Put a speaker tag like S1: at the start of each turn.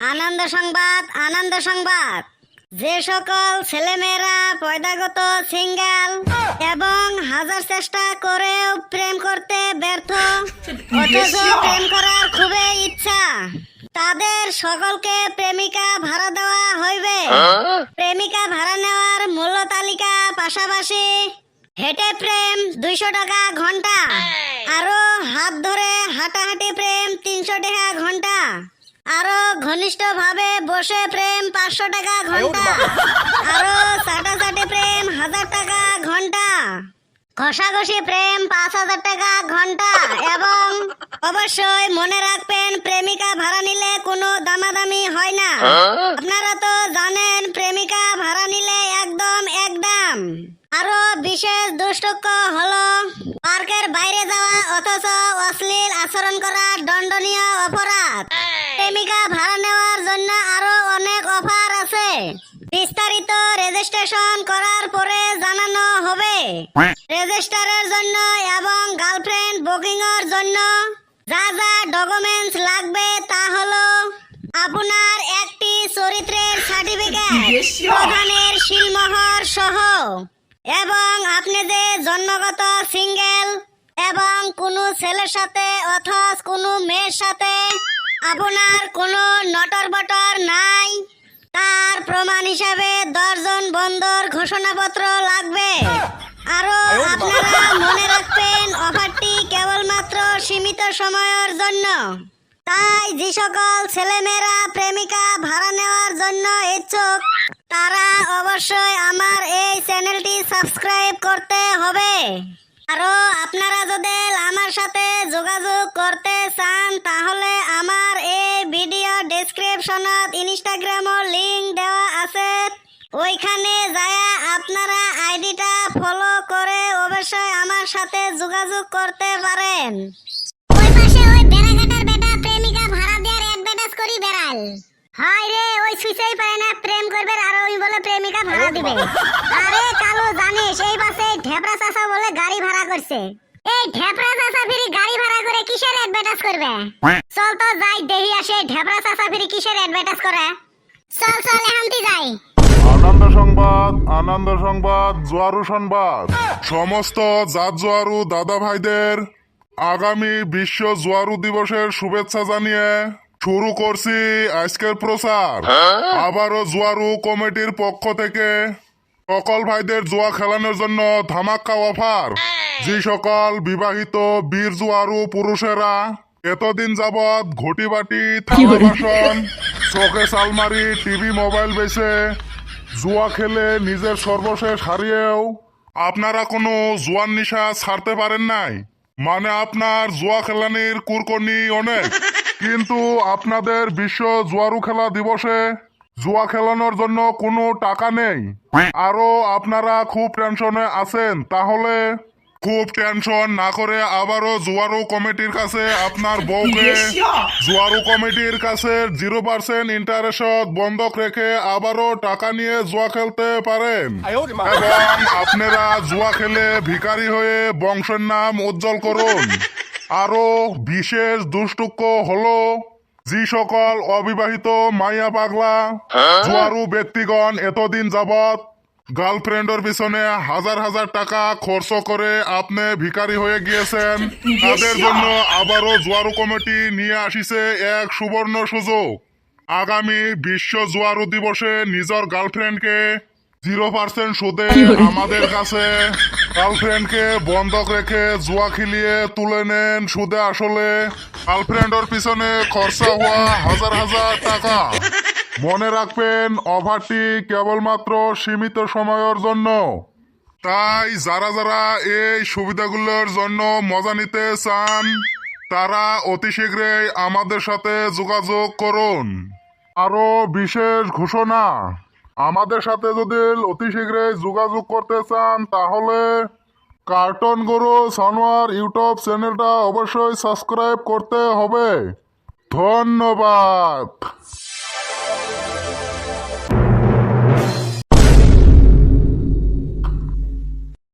S1: আনন্দ সংবাদ আনন্দ সংবাদ। যে সকল ছেলেমেয়েরা পয়দাগত সিঙ্গেল এবং হাজার চেষ্টা করেও প্রেম করতে ব্যর্থ, অথচ প্রেম করার খুবই ইচ্ছা, তাদের সকলকে প্রেমিকা ভাড়া দেওয়া হইবে। প্রেমিকা ভাড়া নেওয়ার মূল্য তালিকা পাশাপাশি হেঁটে প্রেম দুইশো টাকা ঘণ্টা আরও হাত ধরে হাঁটাহাঁটি প্রেম তিনশো টাকা ঘণ্টা আরও ঘনিষ্ঠ ভাবে বসে প্রেম পাঁচশো টাকা ঘণ্টা। আরও চাটাচাটি প্রেম হাজার টাকা ঘণ্টা। ঘষাঘষি প্রেম পাঁচ হাজার টাকা ঘণ্টা। এবং অবশ্যই মনে রাখবেন প্রেমিকা ভাড়া নিলে কোনো দামাদামি হয় না। আপনারা তো জানেন প্রেমিকা ভাড়া নিলে একদম একদম আরও বিশেষ দুষ্টক্য হলো পার্কের বাইরে যাওয়া অথচ অশ্লীল আচরণ করা দণ্ডনীয় অপরাধ। ভাড়া নেওয়ার জন্য আরও অনেক অফার আছে। বিস্তারিত রেজিস্ট্রেশন করার পরে জানানো হবে। রেজিস্টারের জন্য এবং গার্লফ্রেন্ড বুকিং এর জন্য যা যা ডকুমেন্টস লাগবে তা হলো আপনার একটি চরিত্রের সার্টিফিকেট প্রধানের শিলমোহর সহ এবং আপনি যে জন্মগত সিঙ্গেল এবং কোনো ছেলের সাথে অথবা কোনো মেয়ের সাথে আপনার কোনো নটর বটর নাই। তার প্রমাণ হিসাবে দশজন বন্দর ঘোষণাপত্র লাগবে। আরও আপনারা মনে রাখবেন অফারটি কেবলমাত্র সীমিত সময়ের জন্য। তাই যে সকল ছেলেমেয়েরা প্রেমিকা ভাড়া নেওয়ার জন্য ইচ্ছুক তারা অবশ্যই আমার এই চ্যানেলটি সাবস্ক্রাইব করতে হবে। আরও আপনারা যদি আমার সাথে যোগাযোগ করতে চান, তাহলে আমার এই ভিডিও ডেসক্রিপশনত ইনস্টাগ্রামের লিংক দেওয়া আছে। ওইখানে যায় আপনারা আইডিটা ফলো করে অবশ্যই আমার সাথে যোগাযোগ করতে পারেন। ওই পাশে ওই বেড়াঘাটার বেটা প্রেমিকা ভাড়া দেওয়ার অ্যাডভার্টাইজ করি বেড়াল। হাই রে ওই সুইচেই পায় না প্রেম করবে আর ওই বলে প্রেমিকা ভাড়া দিবে। আরে কালো জানিস এই পাশে ঢেপরা চাচা বলে গাড়ি ভাড়া করছে। এই ঢেপরা চাচা ফিরি গাড়ি ভাড়া করে কিসের অ্যাডভার্টাইজ করবে? চল তো যাই দেহি আসে ঢেপরা চাচা ফিরি কিসের অ্যাডভার্টাইজ করে? চল চল যাই।
S2: আনন্দ সংবাদ আনন্দ সংবাদ জোয়ারু সংবাদ। সমস্ত জাত জোয়ারু দাদা ভাইদের আগামী বিশ্ব জোয়ারু দিবসের শুভেচ্ছা জানিয়ে শুরু করছি আজকের প্রচার। আবারও জোয়ারু কমিটির পক্ষ থেকে। সকল ভাইদের জুয়া খেলানোর জন্য ধামাক্কা অফার। যে সকল বিবাহিত বীর জুয়ারু পুরুষেরা এতদিন যাবৎ ঘটি বাটি বাসন চোখে সালমারি টিভি মোবাইল বেছে জুয়া খেলে নিজের সর্বশেষ হারিয়েও আপনারা কোনো জুয়ার নিশা ছাড়তে পারেন নাই। মানে আপনার জুয়া খেলানির কুরকনি অনেক। কিন্তু আপনাদের বিশ্ব জুয়ারু খেলা দিবসে জুয়া খেলানোর জন্য কোনো টাকা নেই। আরও আপনারা খুব টেনশনে আছেন তাহলে খুব টেনশন না করে আবারও জুয়ারু কমিটির কাছে আপনার বউকে জুয়ারু কমিটির কাছে জিরো পার্সেন্ট ইন্টারেস্ট বন্ধক রেখে আবারও টাকা নিয়ে জুয়া খেলতে পারেন। এবং আপনারা জুয়া খেলে ভিখারি হয়ে বংশের নাম উজ্জ্বল করুন। আরও বিশেষ দুষ্টুক্য হলো যে সকল অবিবাহিত মাইয়া পাগলা। জুয়ারু ব্যক্তিগণ এতদিন যাবৎ গার্লফ্রেন্ডের পিছনে হাজার হাজার টাকা খরচ করে আপনি ভিখারি হয়ে গিয়েছেন। তাদের জন্য আবারও জুয়ারু কমিটি নিয়ে আসিছে এক সুবর্ণ সুযোগ। আগামী বিশ্ব জুয়ারু দিবসে নিজের গার্লফ্রেন্ডকে জিরো পার্সেন্ট সুদে আমাদের কাছে গার্লফ্রেন্ডকে বন্ধক রেখে জুয়া খেলিয়ে তুলে নেন সুদে আসলে। গার্লফ্রেন্ডের পিছনে খরচা হওয়া হাজার হাজার টাকা। মনে রাখবেন, অফারটি কেবলমাত্র সীমিত সময়ের জন্য। তাই যারা যারা এই সুবিধাগুলোর জন্য মজা নিতে চান, তারা অতি শীঘ্রই আমাদের সাথে যোগাযোগ করুন। আরও বিশেষ ঘোষণা। আমাদের সাথে যদি অতি শীঘ্রই যোগাযোগ করতে চান, তাহলে কার্টন গরু সানোয়ার ইউটিউব চ্যানেলটা অবশ্যই সাবস্ক্রাইব করতে হবে। ধন্যবাদ।